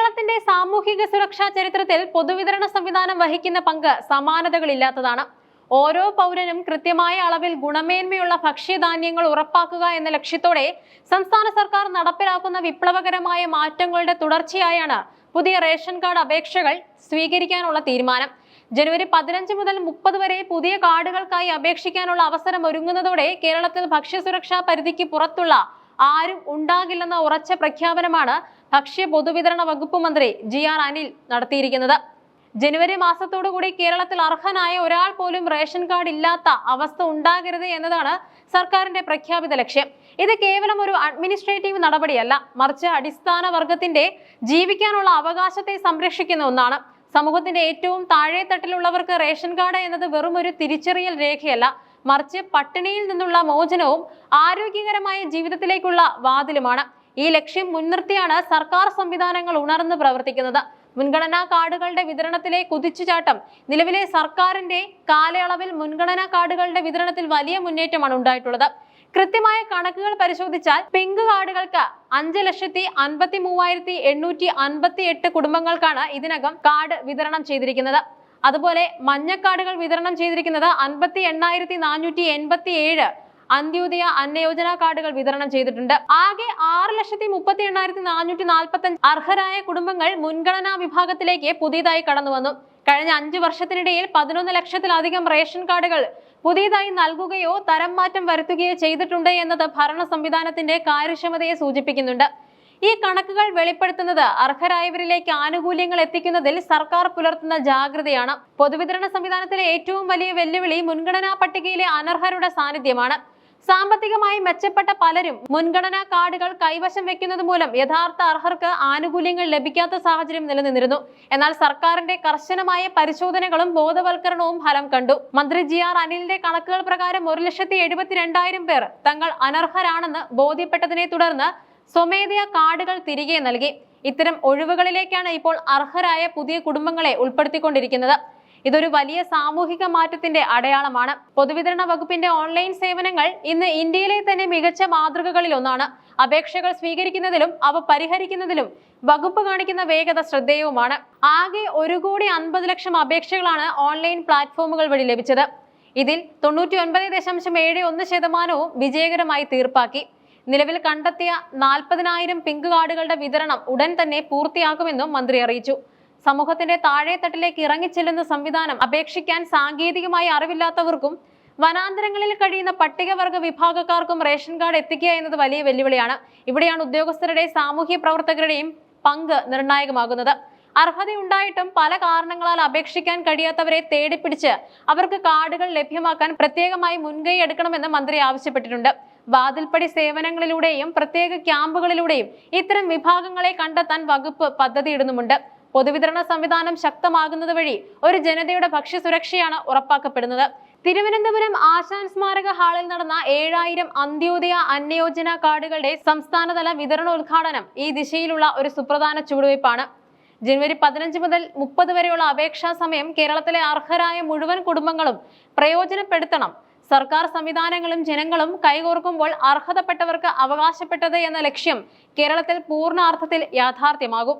കേരളത്തിന്റെ സാമൂഹിക സുരക്ഷാ ചരിത്രത്തിൽ പൊതുവിതരണ സംവിധാനം വഹിക്കുന്ന പങ്ക് സമാനതകളില്ലാത്തതാണ്. ഓരോ പൗരനും കൃത്യമായ അളവിൽ ഗുണമേന്മയുള്ള ഭക്ഷ്യധാന്യങ്ങൾ ഉറപ്പാക്കുക എന്ന ലക്ഷ്യത്തോടെ സംസ്ഥാന സർക്കാർ നടപ്പിലാക്കുന്ന വിപ്ലവകരമായ മാറ്റങ്ങളുടെ തുടർച്ചയായാണ് പുതിയ റേഷൻ കാർഡ് അപേക്ഷകൾ സ്വീകരിക്കാനുള്ള തീരുമാനം. ജനുവരി പതിനഞ്ച് മുതൽ മുപ്പത് വരെ പുതിയ കാർഡുകൾക്കായി അപേക്ഷിക്കാനുള്ള അവസരം ഒരുങ്ങുന്നതോടെ കേരളത്തിൽ ഭക്ഷ്യസുരക്ഷാ പരിധിക്ക് പുറത്തുള്ള ആരും ഉണ്ടാകില്ലെന്ന ഉറച്ച പ്രഖ്യാപനമാണ് ഭക്ഷ്യ പൊതുവിതരണ വകുപ്പ് മന്ത്രി ജി ആർ അനിൽ നടത്തിയിരിക്കുന്നത്. ജനുവരി മാസത്തോടുകൂടി കേരളത്തിൽ അർഹനായ ഒരാൾ പോലും റേഷൻ കാർഡ് ഇല്ലാത്ത അവസ്ഥ ഉണ്ടാകരുത് എന്നതാണ് സർക്കാരിന്റെ പ്രഖ്യാപിത ലക്ഷ്യം. ഇത് കേവലം ഒരു അഡ്മിനിസ്ട്രേറ്റീവ് നടപടിയല്ല മറിച്ച് അടിസ്ഥാന വർഗത്തിന്റെ ജീവിക്കാനുള്ള അവകാശത്തെ സംരക്ഷിക്കുന്ന ഒന്നാണ്. സമൂഹത്തിന്റെ ഏറ്റവും താഴെ തട്ടിലുള്ളവർക്ക് റേഷൻ കാർഡ് എന്നത് വെറും ഒരു തിരിച്ചറിയൽ രേഖയല്ല മറിച്ച് പട്ടിണിയിൽ നിന്നുള്ള മോചനവും ആരോഗ്യകരമായ ജീവിതത്തിലേക്കുള്ള വാതിലുമാണ്. ഈ ലക്ഷ്യം മുൻനിർത്തിയാണ് സർക്കാർ സംവിധാനങ്ങൾ ഉണർന്ന് പ്രവർത്തിക്കുന്നത്. മുൻഗണനാ കാർഡുകളുടെ വിതരണത്തിലെ കുതിച്ചുചാട്ടം നിലവിലെ സർക്കാരിന്റെ കാലയളവിൽ മുൻഗണനാ കാർഡുകളുടെ വിതരണത്തിൽ വലിയ മുന്നേറ്റമാണ് ഉണ്ടായിട്ടുള്ളത്. കൃത്യമായ കണക്കുകൾ പരിശോധിച്ചാൽ പിങ്ക് കാർഡുകൾക്ക് അഞ്ച് ലക്ഷത്തി അൻപത്തി മൂവായിരത്തി എണ്ണൂറ്റി അൻപത്തി എട്ട് കുടുംബങ്ങൾക്കാണ് ഇതിനകം കാർഡ് വിതരണം ചെയ്തിരിക്കുന്നത്. അതുപോലെ മഞ്ഞക്കാർഡുകൾ വിതരണം ചെയ്തിരിക്കുന്നത് അൻപത്തി എണ്ണായിരത്തി നാനൂറ്റി എൺപത്തി ഏഴ് അന്ത്യോദയ അന്നയോജന കാർഡുകൾ വിതരണം ചെയ്തിട്ടുണ്ട്. ആകെ ആറ് ലക്ഷത്തി മുപ്പത്തി എണ്ണായിരത്തി നാനൂറ്റി നാൽപ്പത്തി അഞ്ച് അർഹരായ കുടുംബങ്ങൾ മുൻഗണനാ വിഭാഗത്തിലേക്ക് പുതിയതായി കടന്നു വന്നു. കഴിഞ്ഞ അഞ്ചു വർഷത്തിനിടയിൽ പതിനൊന്ന് ലക്ഷത്തിലധികം റേഷൻ കാർഡുകൾ പുതിയതായി നൽകുകയോ തരം മാറ്റം വരുത്തുകയോ ചെയ്തിട്ടുണ്ട് എന്നത് ഭരണ സംവിധാനത്തിന്റെ കാര്യക്ഷമതയെ സൂചിപ്പിക്കുന്നുണ്ട്. ഈ കണക്കുകൾ വെളിപ്പെടുത്തുന്നത് അർഹരായവരിലേക്ക് ആനുകൂല്യങ്ങൾ എത്തിക്കുന്നതിൽ സർക്കാർ പുലർത്തുന്ന ജാഗ്രതയാണ്. പൊതുവിതരണ സംവിധാനത്തിലെ ഏറ്റവും വലിയ വെല്ലുവിളി മുൻഗണനാ പട്ടികയിലെ അനർഹരുടെ സാന്നിധ്യമാണ്. സാമ്പത്തികമായി മെച്ചപ്പെട്ട പലരും മുൻഗണനാ കാർഡുകൾ കൈവശം വെക്കുന്നത് മൂലം യഥാർത്ഥ അർഹർക്ക് ആനുകൂല്യങ്ങൾ ലഭിക്കാത്ത സാഹചര്യം നിലനിന്നിരുന്നു. എന്നാൽ സർക്കാരിന്റെ കർശനമായ പരിശോധനകളും ബോധവൽക്കരണവും ഫലം കണ്ടു. മന്ത്രി ജി ആർ അനിലിന്റെ കണക്കുകൾ പ്രകാരം ഒരു ലക്ഷത്തി എഴുപത്തിരണ്ടായിരം പേർ തങ്ങൾ അനർഹരാണെന്ന് ബോധ്യപ്പെട്ടതിനെ തുടർന്ന് സ്വമേധയാ കാർഡുകൾ തിരികെ നൽകി. ഇത്തരം ഒഴിവുകളിലേക്കാണ് ഇപ്പോൾ അർഹരായ പുതിയ കുടുംബങ്ങളെ ഉൾപ്പെടുത്തിക്കൊണ്ടിരിക്കുന്നത്. ഇതൊരു വലിയ സാമൂഹിക മാറ്റത്തിന്റെ അടയാളമാണ്. പൊതുവിതരണ വകുപ്പിന്റെ ഓൺലൈൻ സേവനങ്ങൾ ഇന്ന് ഇന്ത്യയിലെ തന്നെ മികച്ച മാതൃകകളിൽ ഒന്നാണ്. അപേക്ഷകൾ സ്വീകരിക്കുന്നതിലും അവ പരിഹരിക്കുന്നതിലും വകുപ്പ് കാണിക്കുന്ന വേഗത ശ്രദ്ധേയവുമാണ്. ആകെ ഒരു കോടി അൻപത് ലക്ഷം അപേക്ഷകളാണ് ഓൺലൈൻ പ്ലാറ്റ്ഫോമുകൾ വഴി ലഭിച്ചത്. ഇതിൽ തൊണ്ണൂറ്റി ഒൻപത് ദശാംശം ഏഴ് ഒന്ന് ശതമാനവും വിജയകരമായി തീർപ്പാക്കി. നിലവിൽ കണ്ടെത്തിയ നാൽപ്പതിനായിരം പിങ്ക് കാർഡുകളുടെ വിതരണം ഉടൻ തന്നെ പൂർത്തിയാക്കുമെന്നും മന്ത്രി അറിയിച്ചു. സമൂഹത്തിന്റെ താഴെത്തട്ടിലേക്ക് ഇറങ്ങിച്ചെല്ലുന്ന സംവിധാനം അപേക്ഷിക്കാൻ സാങ്കേതികമായി അറിവില്ലാത്തവർക്കും വനാന്തരങ്ങളിൽ കഴിയുന്ന പട്ടികവർഗ വിഭാഗക്കാർക്കും റേഷൻ കാർഡ് എത്തിക്കുക എന്നത് വലിയ വെല്ലുവിളിയാണ്. ഇവിടെയാണ് ഉദ്യോഗസ്ഥരുടെ സാമൂഹ്യ പ്രവർത്തകരുടെയും പങ്ക് നിർണായകമാകുന്നത്. അർഹതയുണ്ടായിട്ടും പല കാരണങ്ങളാൽ അപേക്ഷിക്കാൻ കഴിയാത്തവരെ തേടിപ്പിടിച്ച് അവർക്ക് കാർഡുകൾ ലഭ്യമാക്കാൻ പ്രത്യേകമായി മുൻകൈ എടുക്കണമെന്ന് മന്ത്രി ആവശ്യപ്പെട്ടിട്ടുണ്ട്. വാതിൽപ്പടി സേവനങ്ങളിലൂടെയും പ്രത്യേക ക്യാമ്പുകളിലൂടെയും ഇത്തരം വിഭാഗങ്ങളെ കണ്ടെത്താൻ വകുപ്പ് പദ്ധതിയിടുന്നുമുണ്ട്. പൊതുവിതരണ സംവിധാനം ശക്തമാകുന്നത് വഴി ഒരു ജനതയുടെ ഭക്ഷ്യസുരക്ഷയാണ് ഉറപ്പാക്കപ്പെടുന്നത്. തിരുവനന്തപുരം ആശാൻ സ്മാരക ഹാളിൽ നടന്ന ഏഴായിരം അന്ത്യോദയ അന്യോജന കാർഡുകളുടെ സംസ്ഥാനതല വിതരണോദ്ഘാടനം ഈ ദിശയിലുള്ള ഒരു സുപ്രധാന ചുവടുവയ്പ്പാണ്. ജനുവരി പതിനഞ്ച് മുതൽ മുപ്പത് വരെയുള്ള അപേക്ഷാ സമയം കേരളത്തിലെ അർഹരായ മുഴുവൻ കുടുംബങ്ങളും പ്രയോജനപ്പെടുത്തണം. സർക്കാർ സംവിധാനങ്ങളും ജനങ്ങളും കൈകോർക്കുമ്പോൾ അർഹതപ്പെട്ടവർക്ക് അവകാശപ്പെട്ടത് എന്ന ലക്ഷ്യം കേരളത്തിൽ പൂർണ അർത്ഥത്തിൽ യാഥാർത്ഥ്യമാകും.